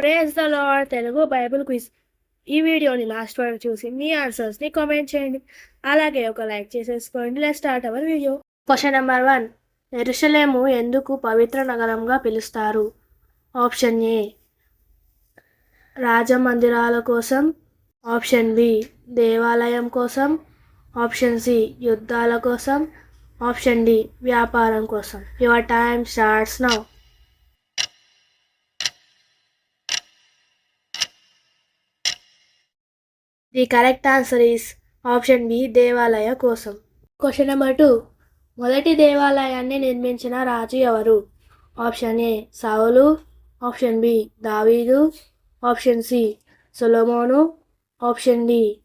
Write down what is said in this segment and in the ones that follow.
Praise the Lord Telugu Bible quiz. ఈ వీడియోని last వరకు చూసి మీ ఆన్సర్స్ని కామెంట్ చేయండి. అలాగే ఒక లైక్ చేసేసుకోండి. Let start our video question number one Jerusalem ఎందుకు పవిత్ర నగరంగా పిలుస్తారు? ఆప్షన్ ఏ రాజమందిరాల కోసం. ఆప్షన్ బి దేవాలయం కోసం. ఆప్షన్ సి యుద్ధాల కోసం. ఆప్షన్ డి వ్యాపారం కోసం. Your time starts now the correct answer is option B దేవాలయ కోసం. క్వశ్చన్ నెంబర్ టూ మొదటి దేవాలయాన్ని నిర్మించిన రాజు ఎవరు? ఆప్షన్ ఏ సౌలు. ఆప్షన్ బి దావీదు. ఆప్షన్ సి సొలొమోను. ఆప్షన్ డి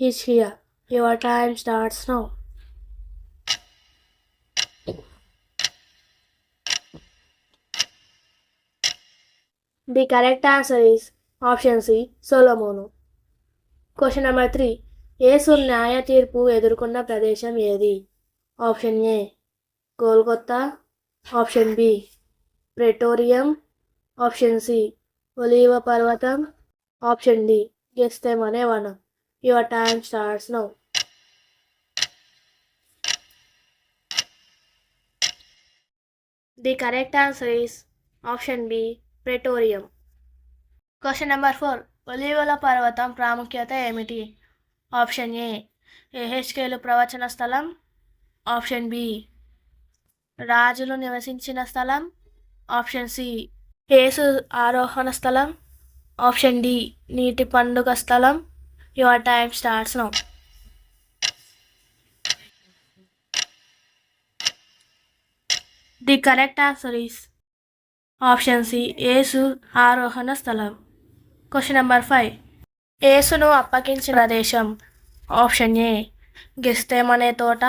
హిస్కియా your time starts now the correct answer is option C Solomon. Question number three యేసు న్యాయ తీర్పు ఎదుర్కొన్న ప్రదేశం ఏది? Option A Kolkata option B praetorium option C ఒలీవ పర్వతం ఆప్షన్ డి గెస్తేమనే వనం your time starts now the correct answer is option B praetorium question number four ఒలీవల పర్వతం ప్రాముఖ్యత ఏమిటి? ఆప్షన్ ఏ ఏహెచ్కేలు ప్రవచన స్థలం. ఆప్షన్ బి రాజులు నివసించిన స్థలం. ఆప్షన్ సి యేసు ఆరోహణ స్థలం. ఆప్షన్ డి నీటి పండుగ స్థలం. Your time starts now. The correct answer is option C యేసు ఆరోహణ స్థలం. క్వశ్చన్ నెంబర్ ఫైవ్ యేసును అప్పగించిన దేశం ఆప్షన్ ఏ గెస్తేమనే తోట.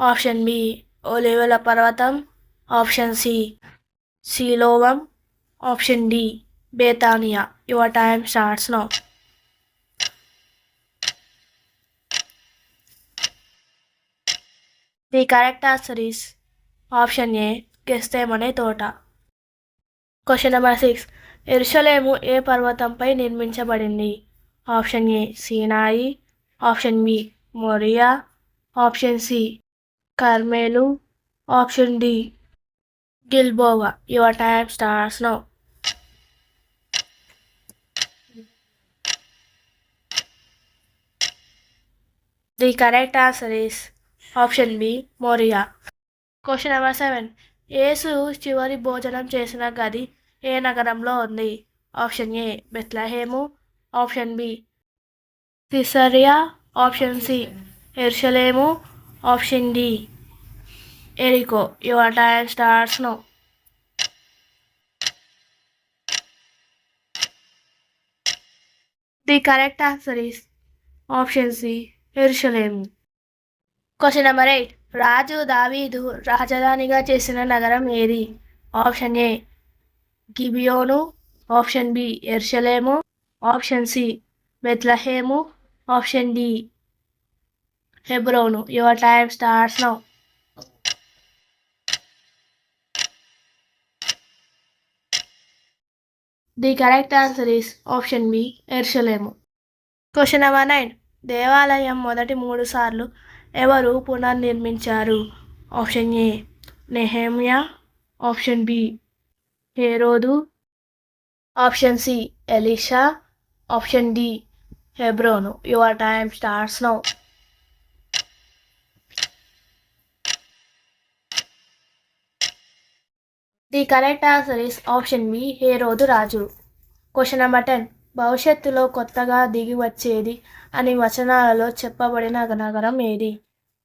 ఆప్షన్ బి ఒలివల పర్వతం. ఆప్షన్ సి సీలోవం option D బేతానియా. Your time starts now the correct answer is option A గెస్తేమనే తోట. క్వశ్చన్ నెంబర్ సిక్స్ ఎరుషలేము ఏ పర్వతంపై నిర్మించబడింది? ఆప్షన్ ఏ సీనాయి ఆప్షన్ బి మొరియా ఆప్షన్ సి కర్మేలు option D Gilboa your time starts now. The correct answer is option B Morya. Question number seven. యేసు చివరి భోజనం చేసిన గది ఏ నగరంలో ఉంది? ఆప్షన్ ఏ బెత్లహేము. ఆప్షన్ బి సిసరియా. ఆప్షన్ సి ఎర్షలేము. Option D ఎరికో. Your time starts now. The correct answer is option C ఎరుషలేము. Question number eight. రాజు దావీదు రాజధానిగా చేసిన నగరం ఏది? ఆప్షన్ ఏ గిబియోను ఆప్షన్ బి ఎర్షలేము ఆప్షన్ సి బెత్లహేము option D Hebron. Your time starts now. The correct answer is option B ఎర్షలేము. Question number nine. దేవాలయం మొదటి మూడు సార్లు ఎవరు పునర్నిర్మించారు? ఆప్షన్ ఏ నెహేమియా ఆప్షన్ బి హేరోదు ఆప్షన్ సి ఎలిషా option D Hebron. Your time starts now. The correct answer is option B Herod Raju. Question number ten. భవిష్యత్తులో కొత్తగా దిగి వచ్చేది అని వచనాలలో చెప్పబడిన నగరం ఏది?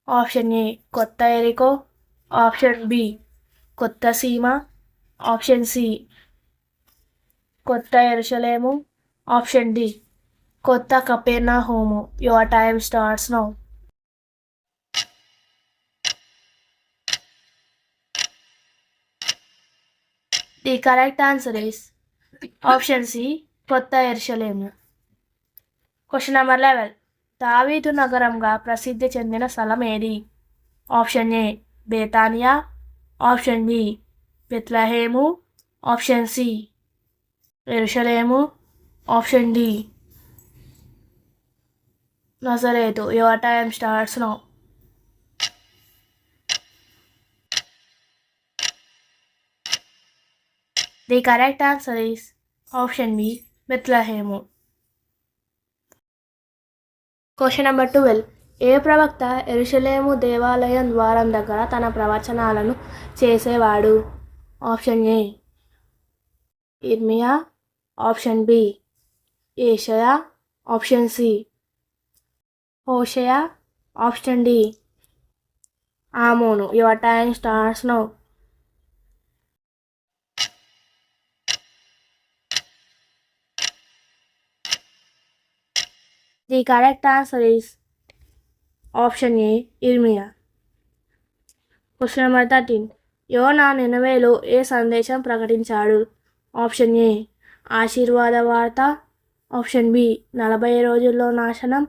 ఆప్షన్ ఏ కొత్త ఎరికో ఆప్షన్ బి కొత్త సీమ ఆప్షన్ సి. కొత్త ఎరుసలేము. Option D. కొత్త కపేనా home your time starts now. The correct answer is option C కొత్త ఎరుసలేము. Question number eleven. దావీదు నగరంగా ప్రసిద్ధి చెందిన స్థలం ఏది? ఆప్షన్ ఏ బేతానియా. ఆప్షన్ బి బెత్లహేము ఆప్షన్ సి. ఎరుషలేము option D. Nazareth your time starts now. The correct answer is option B Bethlehem. Question number twelve. ఏ ప్రవక్త ఎరుషలేము దేవాలయం ద్వారం దగ్గర తన ప్రవచనాలను చేసేవాడు? ఆప్షన్ ఏ ఇర్మియా ఆప్షన్ బి ఏషయా ఆప్షన్ సి హోషయా option D Amon your time starts now the correct answer is option A ఇర్మియా క్వశ్చన్ నెంబర్ థర్టీన్ యోనా నినవేలో ఏ సందేశం ప్రకటించాడు? ఆప్షన్ ఏ ఆశీర్వాద వార్త. ఆప్షన్ బి నలభై రోజుల్లో నాశనం.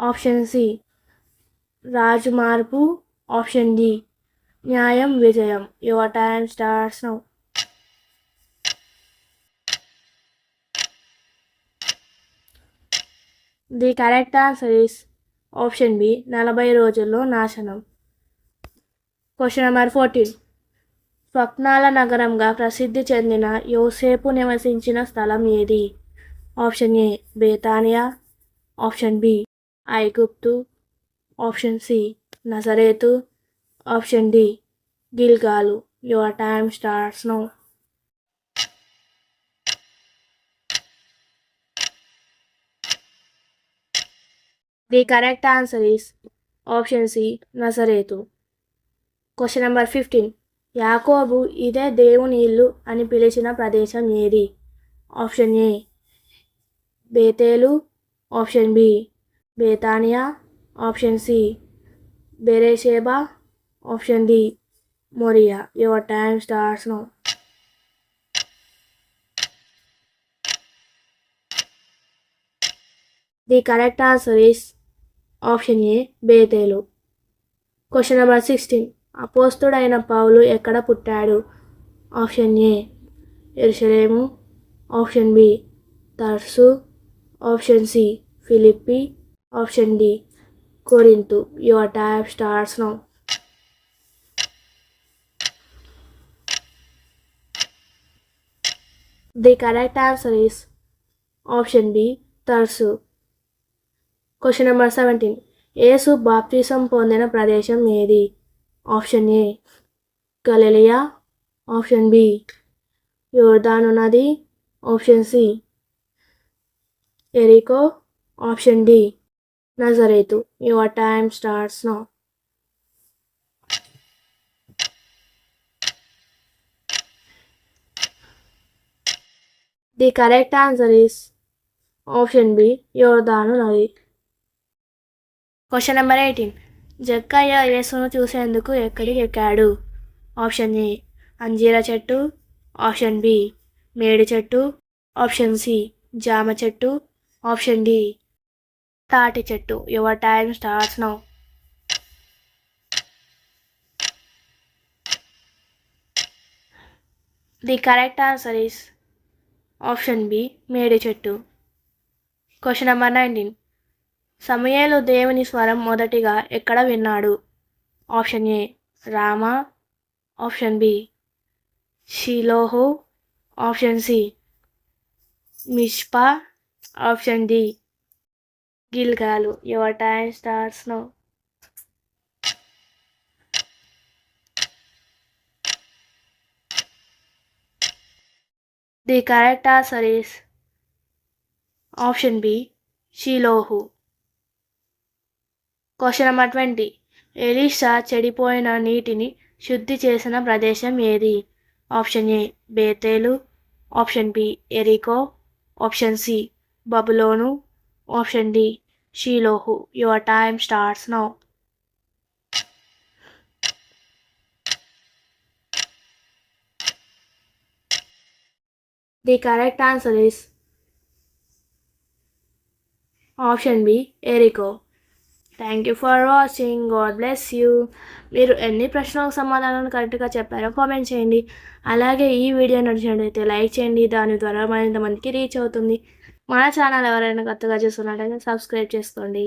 ఆప్షన్ సి రాజు మార్పు. ఆప్షన్ డి న్యాయం విజయం. Your time starts now. The correct answer is option B నలభై రోజుల్లో నాశనం. Question number fourteen. స్వప్నాల నగరంగా ప్రసిద్ధి చెందిన యోసేపు నివసించిన స్థలం ఏది? ఆప్షన్ ఏ బేతానియా ఆప్షన్ బి ఐగుప్తు. ఆప్షన్ సి నజరేతు. Option D Gilgal. Your time starts now. The correct answer is option C Nazareth. Question number fifteen. యాకోబు ఇదే దేవుని ఇల్లు అని పిలిచిన ప్రదేశం ఏది? ఆప్షన్ ఏ బేతేలు. ఆప్షన్ బి బేతానియా. ఆప్షన్ సి బెరేషేబా. Option D Moriah. Your time starts now. The correct answer is option A Bethel. Question number sixteen. అపోస్తుడైన పౌలు ఎక్కడ పుట్టాడు? ఆప్షన్ ఏ ఎరుషలేము ఆప్షన్ బి తర్సు. ఆప్షన్ సి ఫిలిప్పి. Option D Corinth. Your time starts now. The correct answer is option B తర్సు. Question number seventeen. ఏసు బాప్తిసం పొందిన ప్రదేశం ఏది? ఆప్షన్ ఏ గలెలియా. ఆప్షన్ బి యోర్దాను నది ఆప్షన్ సి ఎరికో. Option D Nazareth. Your time starts now. The correct answer is option B యోర్దాను నది క్వశ్చన్ నెంబర్ ఎయిటీన్. జక్కయ్య యేసును చూసేందుకు ఎక్కడికి ఎక్కాడు? ఆప్షన్ ఏ అంజీర చెట్టు. ఆప్షన్ బి మేడి చెట్టు. ఆప్షన్ సి జామ చెట్టు. ఆప్షన్ డి తాటి చెట్టు. Your time starts now. The correct answer is option B మేడి చెట్టు. Question number nineteen. సమయాలు దేవుని స్వరం మొదటిగా ఎక్కడ విన్నాడు? ఆప్షన్ ఏ రామ. ఆప్షన్ బి షిలోహు. ఆప్షన్ సి మిష్పా. Option D Gilgal. Your time starts now the correct answer is option B Shiloh question number twenty ఎలీషా చెడిపోయిన నీటిని శుద్ధి చేసిన ప్రదేశం ఏది? ఆప్షన్ ఏ బేతేలు. ఆప్షన్ బి ఎరికో. ఆప్షన్ సి బబులోను. Option D షీలోహు. Your time starts now. The correct answer is option B ఎరికో. Thank you for watching God bless you మీరు ఎన్ని ప్రశ్నలకు సమాధానాలు కరెక్ట్గా చెప్పారో కామెంట్ చేయండి. అలాగే ఈ వీడియో నచ్చినట్లయితే లైక్ చేయండి. దాని ద్వారా మరింత మందికి రీచ్ అవుతుంది. మన ఛానల్ ఎవరైనా కొత్తగా చూస్తున్నట్టయితే సబ్స్క్రైబ్ చేసుకోండి.